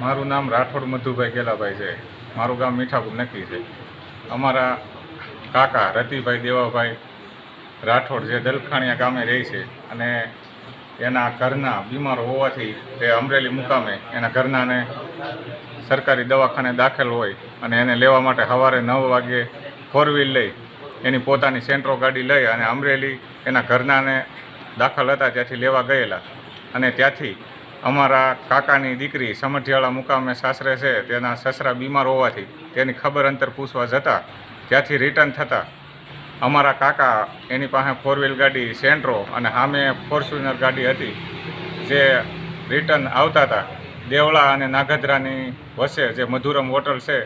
મારું નામ રાઠોડ મધુભાઈ ગેલાભાઈ છે. મારું ગામ મીઠાપુર નક્કી છે. અમારા કાકા રતિભાઈ દેવાભાઈ રાઠોડ જે દલખાણીયા ગામે રહે છે અને એના ઘરના બીમાર હોવાથી તે અમરેલી મુકામે એના ઘરનાને સરકારી દવાખાને દાખલ હોય અને એને લેવા માટે સવારે નવ વાગે ફોર વ્હીલ લઈ એની પોતાની સેન્ટ્રો ગાડી લઈ અને અમરેલી એના ઘરનાને દાખલ હતા, ત્યાંથી લેવા ગયેલા. અને ત્યાંથી અમારા કાકાની દીકરી સમઢિયાળા મુકામે સાસરે છે, તેના સસરા બીમાર હોવાથી તેની ખબર અંતર પૂછવા જતાં ત્યાંથી રિટર્ન થતાં. અમારા કાકા એની પાસે ફોર વ્હીલ ગાડી સેન્ટ્રો અને સામે ફોર્ચ્યુનર ગાડી હતી, જે રિટર્ન આવતા હતા. દેવળા અને નાગધરાની વચ્ચે જે મધુરમ હોટલ છે,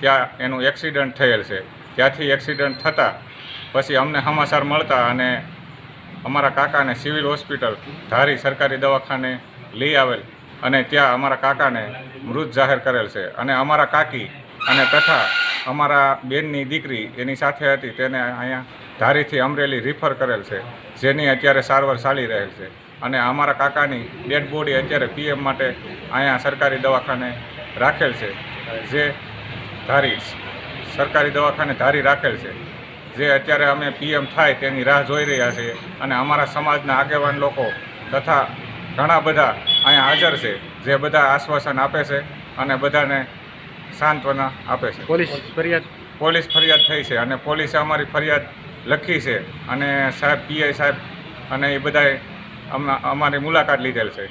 ત્યાં એનું એક્સિડન્ટ થયેલ છે. ત્યાંથી એક્સિડન્ટ થતાં, પછી અમને સમાચાર મળતા અને અમારા કાકાને સિવિલ હોસ્પિટલ, ધારી સરકારી દવાખાને લઈ આવેલ અને ત્યાં અમારા કાકાને મૃત જાહેર કરેલ છે. અને અમારા કાકી અને તથા અમારા બેનની દીકરી એની સાથે હતી, તેને અહીંયા ધારીથી અમરેલી રિફર કરેલ છે, જેની અત્યારે સારવાર ચાલી રહેલ છે. અને અમારા કાકાની ડેડ બોડી અત્યારે પીએમ માટે અહીંયા સરકારી દવાખાને રાખેલ છે, જે ધારી, સરકારી દવાખાને ધારી રાખેલ છે. જે અત્યારે અમે પીએમ થાય તેની રાહ જોઈ રહ્યા છીએ અને અમારા સમાજના આગેવાન લોકો તથા ઘણા બધા અહીંયા હાજર છે જે બધા આશ્વાસન આપે છે અને બધાને સાંત્વના આપે છે. પોલીસ ફરિયાદ? પોલીસ ફરિયાદ થઈ છે અને પોલીસે અમારી ફરિયાદ લખી છે અને સાહેબ પીઆઈ સાહેબ અને એ બધાએ અમારી મુલાકાત લીધેલ છે.